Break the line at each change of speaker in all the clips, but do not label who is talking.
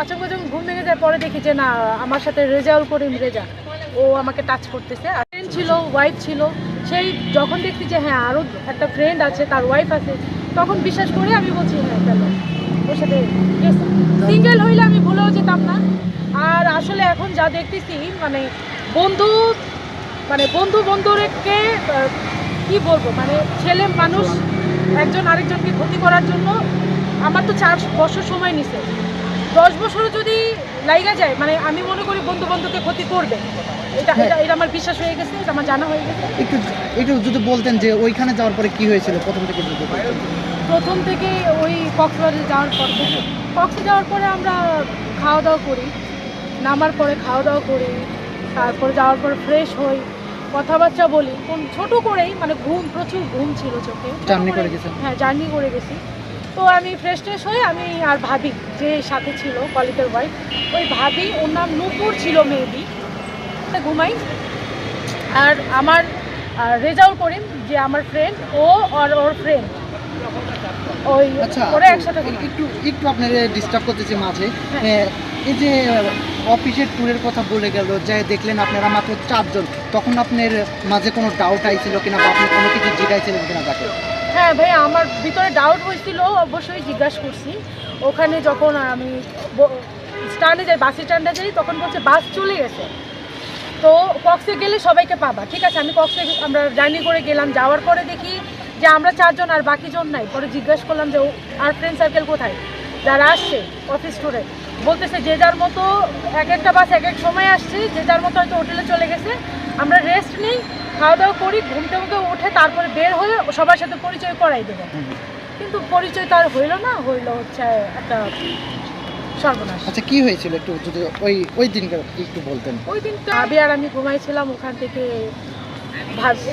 আচমকা যখন ঘুম ভেঙে যায়, পরে দেখি যে না, আমার সাথে রেজাউল করিম রেজা, ও আমাকে টাচ করতেছে। আর ফ্রেন্ড ছিল ওয়াইফ ছিল, সেই যখন দেখছি যে হ্যাঁ আরও একটা ফ্রেন্ড আছে, তার ওয়াইফ আছে, তখন বিশ্বাস করে আমি বলছি হ্যাঁ কেন ওর সাথে সিঙ্গেল হইলে আমি ভুলেও যেতাম না। আর আসলে এখন যা দেখতেছি মানে বন্ধু মানে বন্ধু বন্ধুকে কি বলব মানে ছেলে মানুষ একজন আরেকজনকে ক্ষতি করার জন্য আমার তো চার বছর সময় নিছে। দশ বছরও যদি লাইগা যায় মানে আমি মনে করি বন্ধু বন্ধুকে ক্ষতি করবে। এটা এটা এটা আমার বিশ্বাস হয়ে গেছে এটা আমার জানা হয়ে গেছে।
একটু একটু যদি বলতেন যে ওইখানে যাওয়ার পরে কি হয়েছিল? প্রথম থেকে যদি।
প্রথম থেকে ওই কক্সবাজারে যাওয়ার পর থেকে। কক্সে যাওয়ার পরে আমরা খাওয়া দাওয়া করি। নামার পরে খাওয়া দাওয়া করি। তারপরে যাওয়ার পরে ফ্রেশ হই। কথাবার্তা বলি। কোন ছোট করেই মানে ঘুম প্রচুর ঘুম ছিল চোখে। ছোট
Journey করে গেছেন?
হ্যাঁ জার্নি করে গেছি। তো আমি ফ্রেশ ট্রেশ হয়ে আমি আর ভাবি যে সাথে ছিল কলিকের ওয়াইফ ওই ভাবি, ওর নাম নূপুর ছিল মেবি ঘুমাই। আর আমার রেজাউল করিম, যে আমার ফ্রেন্ড ও আর ওর ফ্রেন্ড ওই
আচ্ছা
ওরা একসাথে
একটু একটু আপনার ডিস্টার্ব করতেছি মাঝে।
হ্যাঁ।
এই যে অফিসের ট্যুরের কথা বলে গেল যে দেখলেন আপনারা মাত্র চারজন তখন আপনার মাঝে কোনো ডাউট আইছিল কিনা বা আপনি কোনো কিছু জিজ্ঞাসিলেন কিনা তাকে?
হ্যাঁ ভাই আমার ভিতরে ডাউট হয়েছিল অবশ্যই জিজ্ঞাসা করছি। ওখানে যখন আমি স্ট্যান্ডে যাই বাস স্ট্যান্ডে যাই তখন বলছে বাস চলে গেছে। তো কক্সে গেলে সবাইকে পাবা ঠিক আছে? আমি কক্সে আমরা জার্নি করে গেলাম যাওয়ার পরে দেখি যে আমরা চারজন আর বাকিজন নাই পরে জিজ্ঞাসা করলাম যে আর ফ্রেন্ড সার্কেল কোথায়? যারা আসছে অফিস ট্যুরে বলতেছে যে যার মতো এক একটা বাস এক এক সময় আসছে যে যার মতো হয়তো হোটেলে চলে গেছে আমরা রেস্ট নিই খাওয়া দাওয়া করি ঘুমতে ঘুমতে উঠে তারপরে বের হয়ে সবার সাথে পরিচয় করাই দেবো। কিন্তু পরিচয় তার হইল না হইল হচ্ছে একটা সর্বনাশ।
আচ্ছা কি হয়েছিল একটু যদি ওই ওই দিনকার একটু বলতেন?
ওই দিন ভাবি আর আমি ঘুমাইছিলাম ওখান থেকে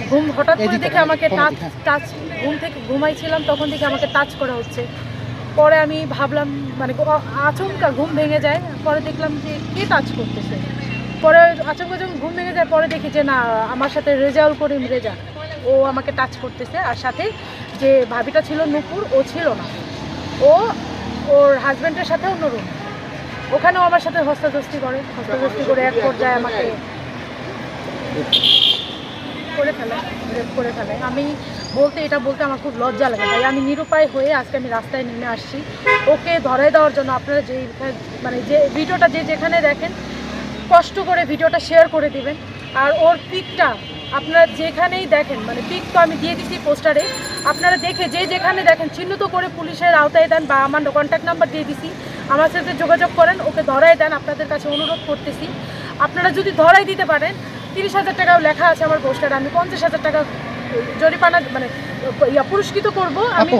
ঘুম হঠাৎ করে দেখে আমাকে টাচ
হ্যাঁ।
টাচ ঘুম থেকে ঘুমাইছিলাম তখন থেকে আমাকে টাচ করা হচ্ছে। পরে আমি ভাবলাম মানে আচমকা ঘুম ভেঙে যায়। পরে দেখলাম যে কে টাচ করতেছে? পরে আচমকা যখন ঘুম ভেঙে যায় পরে দেখি যে না আমার সাথে রেজাউল করিম রেজা। ও আমাকে টাচ করতেছে আর সাথে যে ভাবিটা ছিল নুপুর ও ছিল না। ও ওর হাজব্যান্ডের সাথে অন্য রুম ওখানেও আমার সাথে হস্তাধস্তি করে। হস্তাধস্তি করে এক পর্যায়ে আমাকে করে ফেলে রেপ করে ফেলে। আমি বলতে, এটা বলতে আমার খুব লজ্জা লাগে। ভাই আমি নিরুপায় হয়ে আজকে আমি রাস্তায় নেমে আসছি। ওকে ধরাই দেওয়ার জন্য আপনারা যে মানে যে ভিডিওটা যে যেখানে দেখেন, কষ্ট করে ভিডিওটা শেয়ার করে দিবেন। আর ওর পিকটা আপনারা যেখানেই দেখেন মানে পিক তো আমি দিয়ে দিচ্ছি পোস্টারে, আপনারা দেখে যে যেখানে দেখেন, চিহ্নিত করে পুলিশের আওতায় দেন বা আমার কন্ট্যাক্ট নাম্বার দিয়ে দিছি, আমার সাথে যোগাযোগ করেন, ওকে ধরাই দেন, আপনাদের কাছে অনুরোধ করতেছি। আপনারা যদি ধরাই দিতে পারেন তিরিশ হাজার টাকাও লেখা আছে আমার পোস্টারে, আমি পঞ্চাশ হাজার টাকা জরিমানা মানে পুরস্কৃত করব, আমি